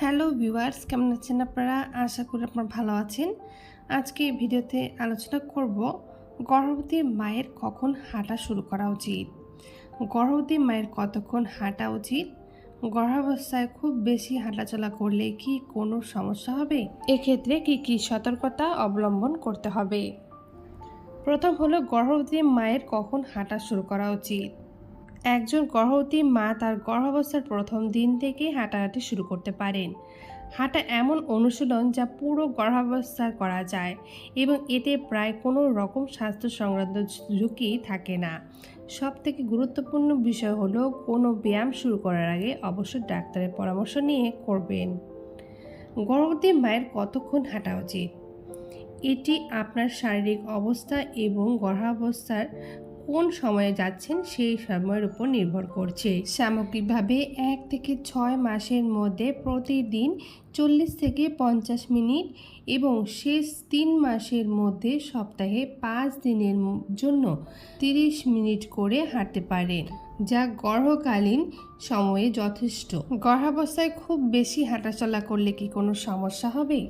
Hello viewers, কেমন আছেন আপনারা? আশা করি আপনারা ভালো আছেন। আজকে ভিডিওতে আলোচনা করব গর্ভবতী মায়ের কখন হাঁটা শুরু করা উচিত। গর্ভবতী মায়ের কতক্ষণ হাঁটা উচিত? গর্ভাবস্থায় খুব বেশি হাঁটাচলা করলে কি কোনো সমস্যা হবে? এক্ষেত্রে কি কি সতর্কতা অবলম্বন করতে হবে? প্রথম হলো গর্ভবতী মায়ের কখন হাঁটা শুরু করা উচিত। একজন গর্ভবতী মা তার গর্ভাবস্থার প্রথম দিন থেকেই হাঁটাহাঁটি শুরু করতে পারেন। হাঁটা এমন অনুশীলন যা পুরো গর্ভাবস্থায় করা যায় এবং এতে প্রায় কোনো রকম স্বাস্থ্য সংক্রান্ত ঝুঁকি থাকে না। সব থেকে গুরুত্বপূর্ণ বিষয় হলো কোনো ব্যায়াম শুরু করার আগে অবশ্যই ডাক্তারের পরামর্শ নিয়ে করবেন। গর্ভবতী মায়ের কতক্ষণ হাঁটা উচিত? এটি আপনার শারীরিক অবস্থা এবং গর্ভাবস্থার কোন সময়ে যাচ্ছেন সেই সময়ের উপর নির্ভর করছে। সামগ্রিকভাবে এক থেকে ছয় মাসের মধ্যে প্রতিদিন চল্লিশ থেকে পঞ্চাশ মিনিট এবং শেষ তিন মাসের মধ্যে সপ্তাহে পাঁচ দিনের জন্য তিরিশ মিনিট করে হাঁটতে পারেন, যা গর্ভকালীন সময়ে যথেষ্ট। গর্ভাবস্থায় খুব বেশি হাঁটাচলা করলে কি কোনো সমস্যা হবে?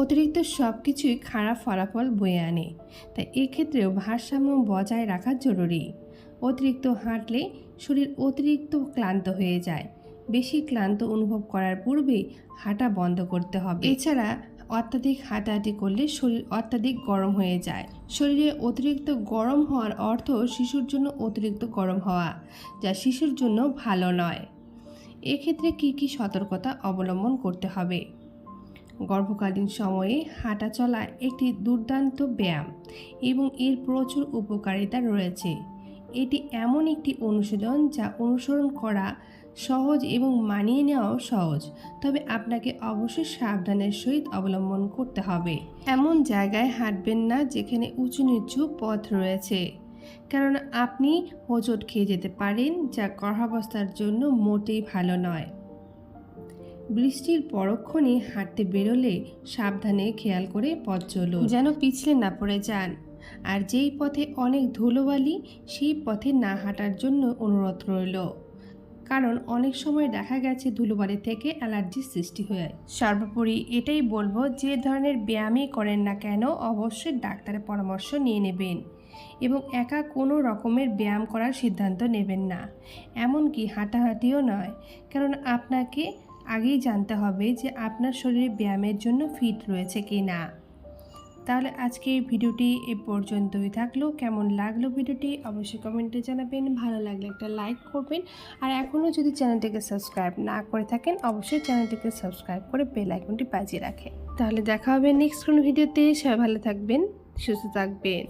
অতিরিক্ত সব কিছুই খারাপ ফলাফল বয়ে আনে, তাই এক্ষেত্রেও ভারসাম্য বজায় রাখা জরুরি। অতিরিক্ত হাঁটলে শরীর অতিরিক্ত ক্লান্ত হয়ে যায় বেশি ক্লান্ত অনুভব করার পূর্বে হাঁটা বন্ধ করতে হবে। এছাড়া অত্যাধিক হাঁটাহাঁটি করলে শরীর অত্যাধিক গরম হয়ে যায়। শরীরে অতিরিক্ত গরম হওয়ার অর্থ শিশুর জন্য অতিরিক্ত গরম হওয়া, যা শিশুর জন্য ভালো নয়। এক্ষেত্রে কী কী সতর্কতা অবলম্বন করতে হবে? গর্ভকালীন সময়ে হাঁটা চলা একটি দুর্দান্ত ব্যায়াম এবং এর প্রচুর উপকারিতা রয়েছে। এটি এমন একটি অনুশীলন যা অনুসরণ করা সহজ এবং মানিয়ে নেওয়াও সহজ। তবে আপনাকে অবশ্যই সাবধানের সহিত অবলম্বন করতে হবে। এমন জায়গায় হাঁটবেন না যেখানে উঁচু নিচু পথ রয়েছে। কারণ আপনি হোঁচট খেয়ে যেতে পারেন, যা গর্ভাবস্থার জন্য মোটেই ভালো নয়। বৃষ্টির পরক্ষণে হাঁটতে বেরোলে সাবধানে খেয়াল করে পথ চলুন। যেন পিছলে না পড়ে যান। আর যেই পথে অনেক ধুলোবালি, সেই পথে না হাঁটার জন্য অনুরোধ রইল। কারণ অনেক সময় দেখা গেছে ধুলোবালি থেকে অ্যালার্জির সৃষ্টি হয়। সর্বোপরি এটাই বলব যে ধরনের ব্যায়ামই করেন না কেন অবশ্যই ডাক্তারের পরামর্শ নিয়ে নেবেন এবং একা কোনো রকমের ব্যায়াম করার সিদ্ধান্ত নেবেন না। এমনকি হাঁটাহাঁটিও নয়, কারণ আপনাকে আগেই জানতে হবে যে আপনার শরীরে ব্যায়ামের জন্য ফিট রয়েছে কি না তাহলে আজকে ভিডিওটি এ পর্যন্তই থাকল। কেমন লাগল ভিডিওটি অবশ্যই কমেন্টে জানাবেন। ভালো লাগলে একটা লাইক করবেন। আর এখনও যদি চ্যানেলটিকে সাবস্ক্রাইব না করে থাকেন, অবশ্যই চ্যানেলটিকে সাবস্ক্রাইব করে বেল আইকনটি বাজিয়ে রাখেন। তাহলে দেখা হবে নেক্সট কোনো ভিডিওতে। সবাই ভালো থাকবেন, সুস্থ থাকবেন।